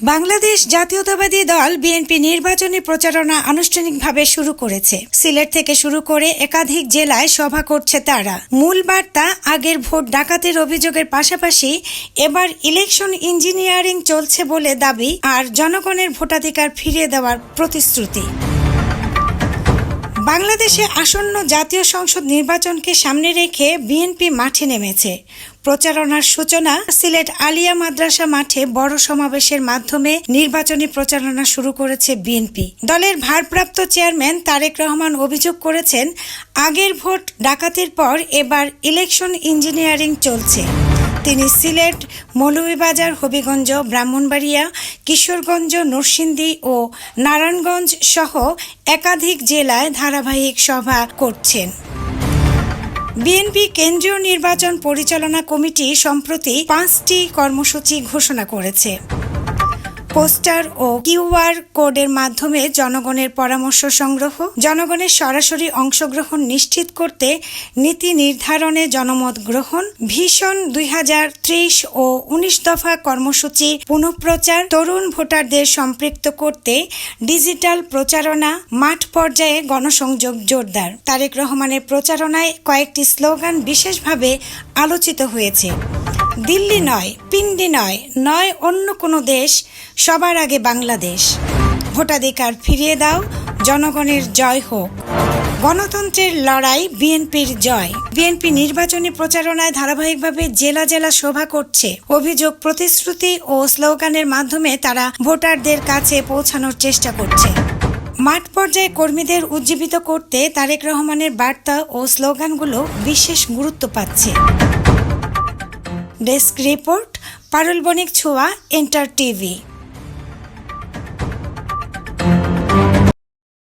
বাংলাদেশ জাতীয়তাবাদী দল বিএনপি নির্বাচনী প্রচারণা আনুষ্ঠানিকভাবে শুরু করেছে। সিলেট থেকে শুরু করে একাধিক জেলায় সভা করছে তারা। মূল বার্তা, আগের ভোট ডাকাতির অভিযোগের পাশাপাশি এবার ইলেকশন ইঞ্জিনিয়ারিং চলছে বলে দাবি আর জনগণের ভোটাধিকার ফিরিয়ে দেওয়ার প্রতিশ্রুতি। বাংলাদেশে আসন্ন জাতীয় সংসদ নির্বাচনকে সামনে রেখে বিএনপি মাঠে নেমেছে। প্রচারণার সূচনা সিলেট আলিয়া মাদ্রাসা মাঠে বড় সমাবেশের মাধ্যমে নির্বাচনী প্রচারণা শুরু করেছে বিএনপি। দলের ভারপ্রাপ্ত চেয়ারম্যান তারেক রহমান অভিযোগ করেছেন, আগের ভোট ডাকাতির পর এবার ইলেকশন ইঞ্জিনিয়ারিং চলছে। তিনি সিলেট, মৌলভীবাজার, হবিগঞ্জ, ব্রাহ্মণবাড়িয়া, কিশোরগঞ্জ, নরসিংদী ও নারায়ণগঞ্জ সহ একাধিক জেলায় ধারাবাহিক সভা করছেন। বিএনপি কেন্দ্রীয় নির্বাচন পরিচালনা কমিটি সম্প্রতি পাঁচটি কর্মসূচি ঘোষণা করেছে। পোস্টার ও কিউআর কোডের মাধ্যমে জনগণের পরামর্শ সংগ্রহ, জনগণের সরাসরি অংশগ্রহণ নিশ্চিত করতে নীতি নির্ধারণে জনমত গ্রহণ, ভীষণ দুই হাজার ত্রিশ ও উনিশ দফা কর্মসূচি পুনঃপ্রচার, তরুণ ভোটারদের সম্পৃক্ত করতে ডিজিটাল প্রচারণা, মাঠ পর্যায়ে গণসংযোগ জোরদার। তারেক রহমানের প্রচারণায় কয়েকটি স্লোগান বিশেষভাবে আলোচিত হয়েছে। দিল্লি নয়, পিন্ডি নয় নয় অন্য কোনো দেশ, সবার আগে বাংলাদেশ। ভোটাধিকার ফিরিয়ে দাও, জনগণের জয় হোক। গণতন্ত্রের লড়াই, বিএনপির জয়। বিএনপি নির্বাচনী প্রচারণায় ধারাবাহিকভাবে জেলা জেলা সভা করছে। অভিযোগ, প্রতিশ্রুতি ও স্লোগানের মাধ্যমে তারা ভোটারদের কাছে পৌঁছানোর চেষ্টা করছে। মাঠ পর্যায়ে কর্মীদের উজ্জীবিত করতে তারেক রহমানের বার্তা ও স্লোগানগুলো বিশেষ গুরুত্ব পাচ্ছে। ডেস্ক রিপোর্ট পারুল বণিক ছোঁয়া এন্টার টিভি